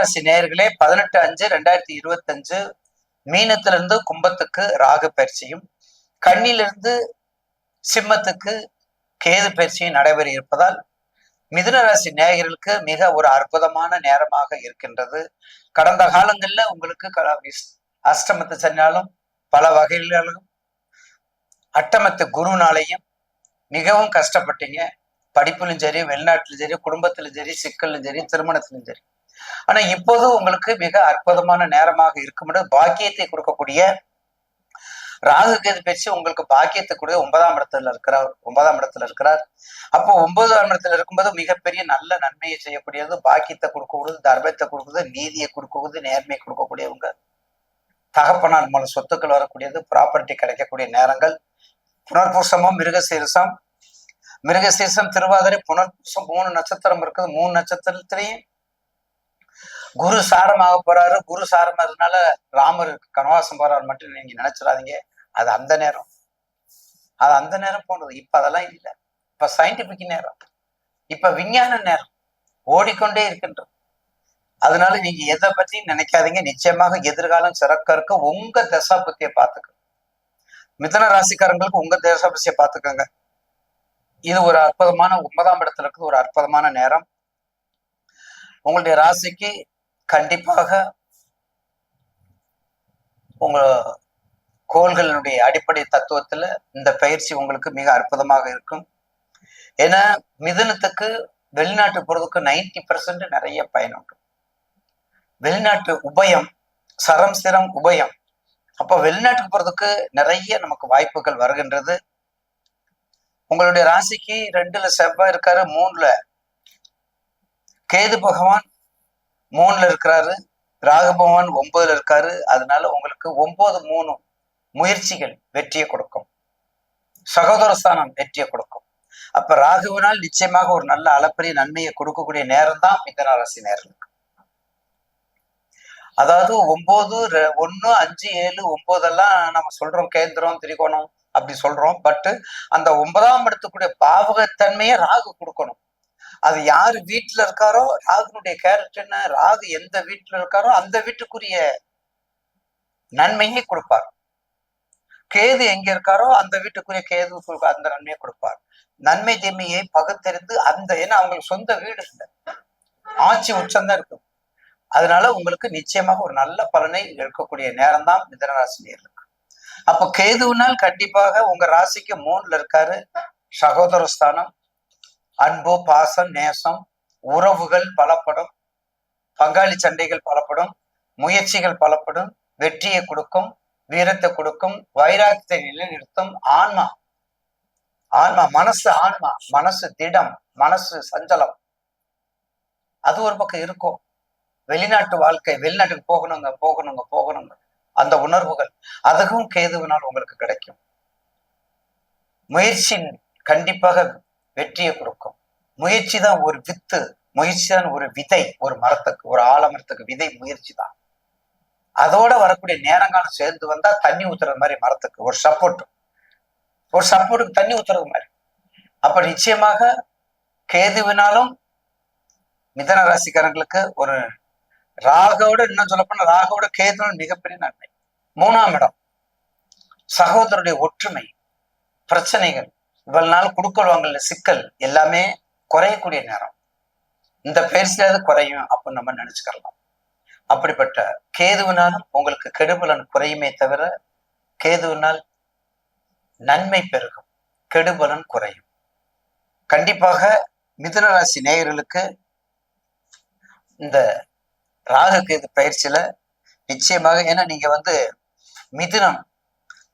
மிதனராசி நேர்களே பதினெட்டு அஞ்சு ரெண்டாயிரத்தி இருபத்தஞ்சு மீனத்திலிருந்து கும்பத்துக்கு ராகு பயிற்சியும் கண்ணிலிருந்து சிம்மத்துக்கு கேது பயிற்சியும் நடைபெற இருப்பதால் மிதுனராசி நேயர்களுக்கு மிக ஒரு அற்புதமான நேரமாக இருக்கின்றது. கடந்த காலங்களில் உங்களுக்கு அஷ்டமத்து சென்றாலும் பல வகைகளிலும் அட்டமத்து குருனாலையும் மிகவும் கஷ்டப்பட்டீங்க. படிப்புலையும் சரி வெளிநாட்டிலும் சரி குடும்பத்திலும் சரி சிக்கலும் சரி திருமணத்திலும் சரி. ஆனா இப்போது உங்களுக்கு மிக அற்புதமான நேரமாக இருக்கும் பாக்கியத்தை கொடுக்கக்கூடிய ராகு கேது பேச்சு உங்களுக்கு பாக்கியத்தை கூட ஒன்பதாம் இடத்துல இருக்கிறார் ஒன்பதாம் இடத்துல இருக்கிறார். அப்போ ஒன்பதாம் இடத்துல இருக்கும்போது மிகப்பெரிய நல்ல நன்மையை செய்யக்கூடியது பாக்கியத்தை கொடுக்கக்கூடியது தர்மத்தை கொடுக்குறது நீதியை கொடுக்கக்கூடியது நேர்மையை கொடுக்கக்கூடியவங்க. தகப்பனார் மூலம் சொத்துக்கள் வரக்கூடியது ப்ராப்பர்ட்டி கிடைக்கக்கூடிய நேரங்கள். புனர்பூசமும் மிருகசீரசம். மிருகசீரசம் திருவாதிரை புனர்பூசம் மூணு நட்சத்திரம் இருக்குது. மூணு நட்சத்திரத்திலையும் குரு சாரமாக போறாரு. குரு சாரம் அதனால ராமர் கனவாசம் போறாரு மட்டும் நீங்க நினைச்சிடாதீங்க. அது அந்த நேரம். அது அந்த நேரம் போனது. இப்ப அதெல்லாம் இல்லை. இப்ப சயின்டிபிக் நேரம். இப்ப விஞ்ஞான நேரம். ஓடிக்கொண்டே இருக்கின்றது. அதனால நீங்க எதை பத்தி நினைக்காதீங்க. நிச்சயமாக எதிர்காலம் சிறக்க இருக்க உங்க தசாபத்தியை பார்த்துக்க மிதன ராசிக்காரங்களுக்கு உங்க தசாபத்தியை பார்த்துக்கோங்க. இது ஒரு அற்புதமான ஒன்பதாம் இடத்துல இருக்குது. ஒரு அற்புதமான நேரம். உங்களுடைய ராசிக்கு கண்டிப்பாக உங்க கோள்களினுடைய அடிப்படை தத்துவத்துல இந்த பயிற்சி உங்களுக்கு மிக அற்புதமாக இருக்கும். ஏன்னா மிதனத்துக்கு வெளிநாட்டு போறதுக்கு நைன்டி பர்சன்ட் நிறைய பயன் உண்டு. வெளிநாட்டு உபயம் சரம் சிரம் உபயம். அப்ப வெளிநாட்டுக்கு போறதுக்கு நிறைய நமக்கு வாய்ப்புகள் வருகின்றது. உங்களுடைய ராசிக்கு ரெண்டுல செவ்வாய் இருக்காரு மூணுல கேது பகவான் மூணுல இருக்கிறாரு ராகபவன் ஒன்பதுல இருக்காரு. அதனால உங்களுக்கு ஒன்பது மூணு முயற்சிகள் வெற்றியை கொடுக்கும். சகோதர ஸ்தானம் வெற்றியை கொடுக்கும். அப்ப ராகுவினால் நிச்சயமாக ஒரு நல்ல அளப்பரிய நன்மையை கொடுக்கக்கூடிய நேரம் தான் மிதனராசி நேர்களுக்கு. அதாவது ஒன்பது ரெ- ஒண்ணு அஞ்சு ஏழு ஒன்பதெல்லாம் நம்ம சொல்றோம் கேந்திரம் திரிகோணம் அப்படி சொல்றோம். பட் அந்த ஒன்பதாம் இடத்துக்குரிய பாவகத்தன்மையை ராகு கொடுக்கணும். அது யாரு வீட்டுல இருக்காரோ ராகுனுடைய கேரக்டர் என்ன ராகு எந்த வீட்டுல இருக்காரோ அந்த வீட்டுக்குரிய நன்மையை கொடுப்பார். கேது எங்க இருக்காரோ அந்த வீட்டுக்குரிய கேது அந்த நன்மையை கொடுப்பார். நன்மை தீமையை பகுத்தறிந்து அந்த ஏன்னா அவங்களுக்கு சொந்த வீடு இல்லை. ஆட்சி உச்சம்தான் இருக்கும் அதனால உங்களுக்கு நிச்சயமாக ஒரு நல்ல பலனை எடுக்கக்கூடிய நேரம் தான் மிதனராசி நேர்களுக்கு. அப்ப கேதுவினால் கண்டிப்பாக உங்க ராசிக்கு மூணுல இருக்காரு சகோதர ஸ்தானம் அன்பு பாசம் நேசம் உறவுகள் பலப்படும். பங்காளி சண்டைகள் பலப்படும். முயற்சிகள் பலப்படும். வெற்றியை கொடுக்கும் வீரத்தை கொடுக்கும் வைராக்கியத்தை நிலைநிறுத்தும் ஆன்மா. ஆன்மா மனசு ஆன்மா மனசு திடம் மனசு சஞ்சலம். அது ஒரு பக்கம் இருக்கும். வெளிநாட்டு வாழ்க்கை வெளிநாட்டுக்கு போகணுங்க போகணுங்க போகணுங்க. அந்த உணர்வுகள் அதுவும் கேதுவினால் உங்களுக்கு கிடைக்கும். முயற்சி கண்டிப்பாக வெற்றியை கொடுக்கும். முயற்சி தான் ஒரு வித்து முயற்சி தான் ஒரு விதை ஒரு மரத்துக்கு ஒரு ஆலமரத்துக்கு விதை முயற்சி தான் அதோட வரக்கூடிய நேரங்காலம் சேர்ந்து வந்தா தண்ணி ஊத்துறது மாதிரி மரத்துக்கு ஒரு சப்போர்ட் ஒரு சப்போர்ட்டுக்கு தண்ணி ஊத்துறது மாதிரி. அப்ப நிச்சயமாக கேதுவினாலும் மிதன ராசிக்காரங்களுக்கு ஒரு ராகவோட இன்னும் சொல்ல போனா ராகவோட கேதுவின் மிகப்பெரிய நன்மை. மூணாம் இடம். சகோதரருடைய ஒற்றுமை பிரச்சனைகள் இவ்வளவு நாள் குடுக்கல் வாங்கல சிக்கல் எல்லாமே குறையக்கூடிய நேரம். இந்த பயிற்சியாவது குறையும் அப்படின்னு நம்ம நினைச்சுக்கலாம். அப்படிப்பட்ட கேதுவினாலும் உங்களுக்கு கெடுபலன் குறையுமே தவிர கேதுவினால் நன்மை பெருகும். கெடுபலன் குறையும். கண்டிப்பாக மிதுனராசி நேயர்களுக்கு இந்த ராகு கேது பயிற்சியில நிச்சயமாக ஏன்னா நீங்க வந்து மிதுனம்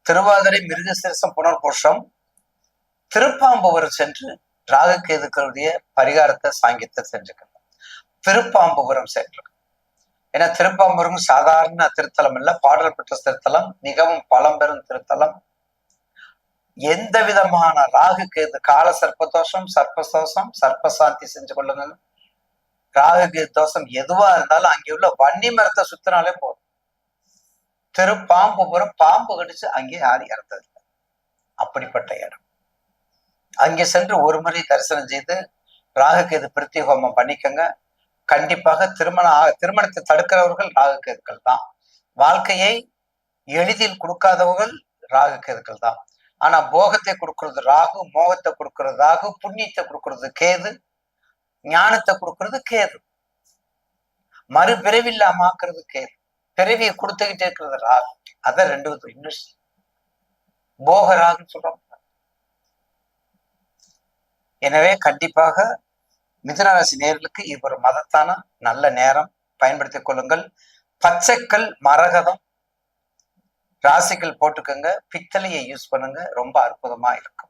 திருவாதிரை மிருகசிரசம் புனர்புருஷம் திருப்பாம்புவரம் சென்று ராகுகேதுக்களுடைய பரிகாரத்தை சாங்கியத்தை செஞ்சுக்கணும். திருப்பாம்புபுரம் சென்று ஏன்னா திருப்பாம்புரம் சாதாரண திருத்தலம் இல்ல பாடல் பெற்ற திருத்தலம் மிகவும் பழம்பெரும் திருத்தலம். எந்த விதமான ராகு கேது கால சர்ப்பதோஷம் சர்ப்பதோஷம் சர்ப்பசாந்தி செஞ்சு கொள்ளுங்க ராகு கேது தோஷம் எதுவா இருந்தாலும் அங்கே உள்ள வன்னி மரத்தை சுத்தினாலே போதும். திரு பாம்புபுரம் பாம்பு கடிச்சு அங்கே யாரும் இறந்தது அப்படிப்பட்ட இடம். அங்கே சென்று ஒரு முறை தரிசனம் செய்து ராகு கேது பிரித்தி ஹோமம் பண்ணிக்கோங்க. கண்டிப்பாக திருமண திருமணத்தை தடுக்கிறவர்கள் ராகுகேதுக்கள் தான். வாழ்க்கையை எளிதில் கொடுக்காதவர்கள் ராகுகேதுக்கள் தான். ஆனா போகத்தை கொடுக்கறது ராகு மோகத்தை கொடுக்கறது ராகு புண்ணியத்தை கொடுக்கறது கேது ஞானத்தை கொடுக்கறது கேது. மறுபிறவில்லாமாக்குறது கேது. பிறவியை கொடுத்துக்கிட்டே இருக்கிறது ராகு. அதான் ரெண்டு விதம் இன்னும் போக ராகுன்னு சொல்றோம். எனவே கண்டிப்பாக மிதுனராசி நேர்களுக்கு இது ஒரு மதத்தான நல்ல நேரம். பயன்படுத்திக் கொள்ளுங்கள். பச்சைக்கல் மரகதம் ராசிகள் போட்டுக்கோங்க. பித்தளையை யூஸ் பண்ணுங்க. ரொம்ப அற்புதமா இருக்கும்.